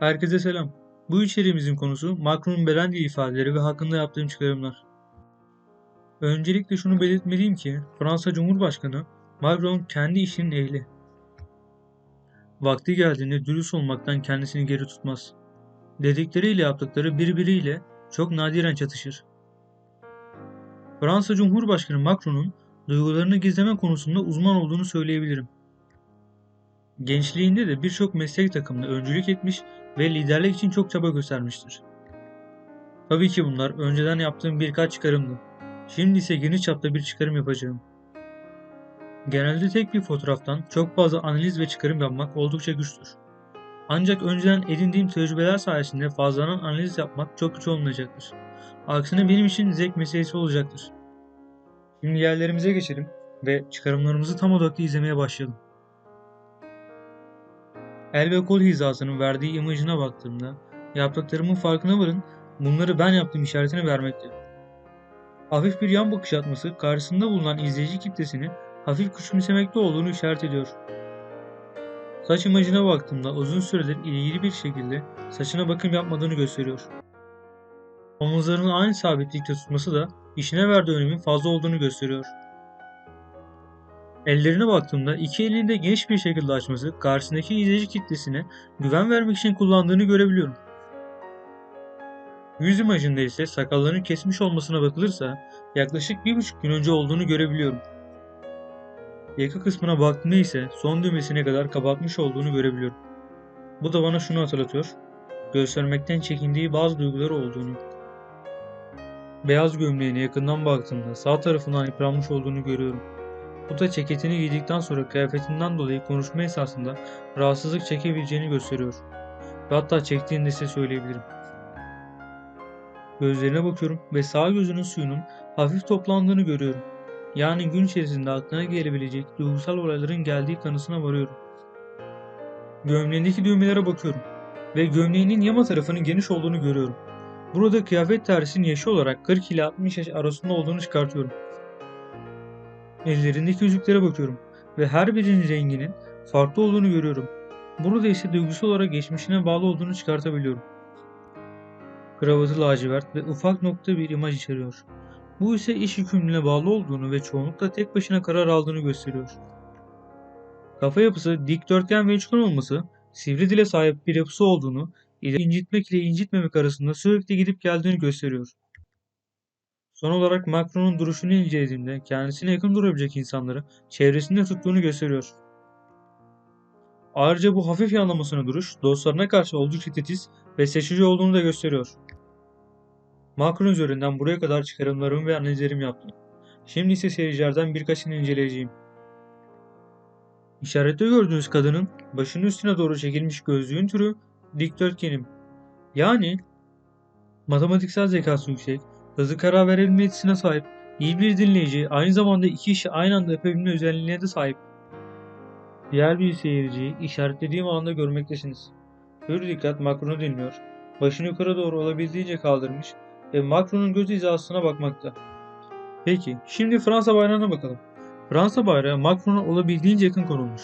Herkese selam. Bu içeriğimizin konusu Macron'un Berendi ifadeleri ve hakkında yaptığım çıkarımlar. Öncelikle şunu belirtmeliyim ki Fransa Cumhurbaşkanı Macron kendi işinin ehli. Vakti geldiğinde dürüst olmaktan kendisini geri tutmaz. Dedikleriyle yaptıkları birbiriyle çok nadiren çatışır. Fransa Cumhurbaşkanı Macron'un duygularını gizleme konusunda uzman olduğunu söyleyebilirim. Gençliğinde de birçok meslek takımında öncülük etmiş ve liderlik için çok çaba göstermiştir. Tabii ki bunlar önceden yaptığım birkaç çıkarımdı. Şimdi ise geniş çapta bir çıkarım yapacağım. Genelde tek bir fotoğraftan çok fazla analiz ve çıkarım yapmak oldukça güçtür. Ancak önceden edindiğim tecrübeler sayesinde fazladan analiz yapmak çok güç olmayacaktır. Aksine benim için zevk meselesi olacaktır. Şimdi yerlerimize geçelim ve çıkarımlarımızı tam odaklı izlemeye başlayalım. El ve kol hizasının verdiği imajına baktığımda yaptıklarımın farkına varın bunları ben yaptığım işaretini vermekte. Hafif bir yan bakış atması karşısında bulunan izleyici kitlesini hafif küçümsemekte olduğunu işaret ediyor. Saç imajına baktığımda uzun süredir ilgili bir şekilde saçına bakım yapmadığını gösteriyor. Omuzlarını aynı sabitlikte tutması da işine verdiği önemin fazla olduğunu gösteriyor. Ellerine baktığımda iki elini de geniş bir şekilde açması karşısındaki izleyici kitlesine güven vermek için kullandığını görebiliyorum. Yüz imajında ise sakallarını kesmiş olmasına bakılırsa yaklaşık bir buçuk gün önce olduğunu görebiliyorum. Yaka kısmına baktığımda ise son düğmesine kadar kapatmış olduğunu görebiliyorum. Bu da bana şunu hatırlatıyor. Göstermekten çekindiği bazı duyguları olduğunu. Beyaz gömleğine yakından baktığımda sağ tarafından yıpranmış olduğunu görüyorum. Bu da ceketini giydikten sonra kıyafetinden dolayı konuşma esasında rahatsızlık çekebileceğini gösteriyor. Ve hatta çektiğini size söyleyebilirim. Gözlerine bakıyorum ve sağ gözünün suyunun hafif toplandığını görüyorum. Yani gün içerisinde aklına gelebilecek duygusal olayların geldiği kanısına varıyorum. Gömleğindeki düğmelere bakıyorum ve gömleğinin yama tarafının geniş olduğunu görüyorum. Burada kıyafet tersinin yaşı olarak 40 ile 60 yaş arasında olduğunu çıkartıyorum. Ellerindeki yüzüklere bakıyorum ve her birinin renginin farklı olduğunu görüyorum. Burada ise duygusal olarak geçmişine bağlı olduğunu çıkartabiliyorum. Kravatı lacivert ve ufak nokta bir imaj içeriyor. Bu ise iş yükümlülüğüne bağlı olduğunu ve çoğunlukla tek başına karar aldığını gösteriyor. Kafa yapısı dikdörtgen ve üçgen olması, sivri dile sahip bir yapısı olduğunu, ile incitmek ile incitmemek arasında sürekli gidip geldiğini gösteriyor. Son olarak Macron'un duruşunu incelediğimde kendisine yakın durabilecek insanları çevresinde tuttuğunu gösteriyor. Ayrıca bu hafif yanlamasına duruş dostlarına karşı oldukça titiz ve seçici olduğunu da gösteriyor. Macron üzerinden buraya kadar çıkarımlarımı ve analizlerimi yaptım. Şimdi ise seyircilerden birkaçını inceleyeceğim. İşarette gördüğünüz kadının başının üstüne doğru çekilmiş gözlüğün türü dikdörtgenim. Yani matematiksel zekası yüksek, hızlı karar verebilme yetisine sahip, iyi bir dinleyici, aynı zamanda iki işi aynı anda yapabilme özelliğine de sahip. Diğer bir seyirciyi işaretlediğim alanda görmektesiniz. Hür dikkat Macron'u dinliyor, başını yukarı doğru olabildiğince kaldırmış ve Macron'un göz hizasına bakmakta. Peki, şimdi Fransa bayrağına bakalım. Fransa bayrağı Macron'a olabildiğince yakın konulmuş.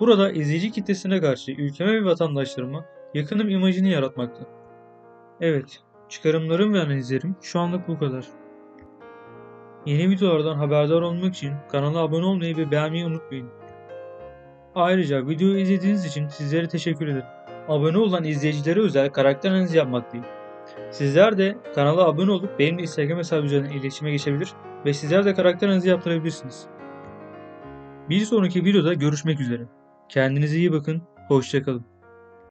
Burada izleyici kitlesine karşı ülkeme ve vatandaşlarıma yakınım imajını yaratmakta. Evet, çıkarımlarım ve analizlerim şu anlık bu kadar. Yeni videolardan haberdar olmak için kanala abone olmayı ve beğenmeyi unutmayın. Ayrıca videoyu izlediğiniz için sizlere teşekkür ederim. Abone olan izleyicilere özel karakter analizi yapmaktayım. Sizler de kanala abone olup benimle Instagram hesabı üzerinden iletişime geçebilir ve sizler de karakter analizi yaptırabilirsiniz. Bir sonraki videoda görüşmek üzere. Kendinize iyi bakın, hoşçakalın.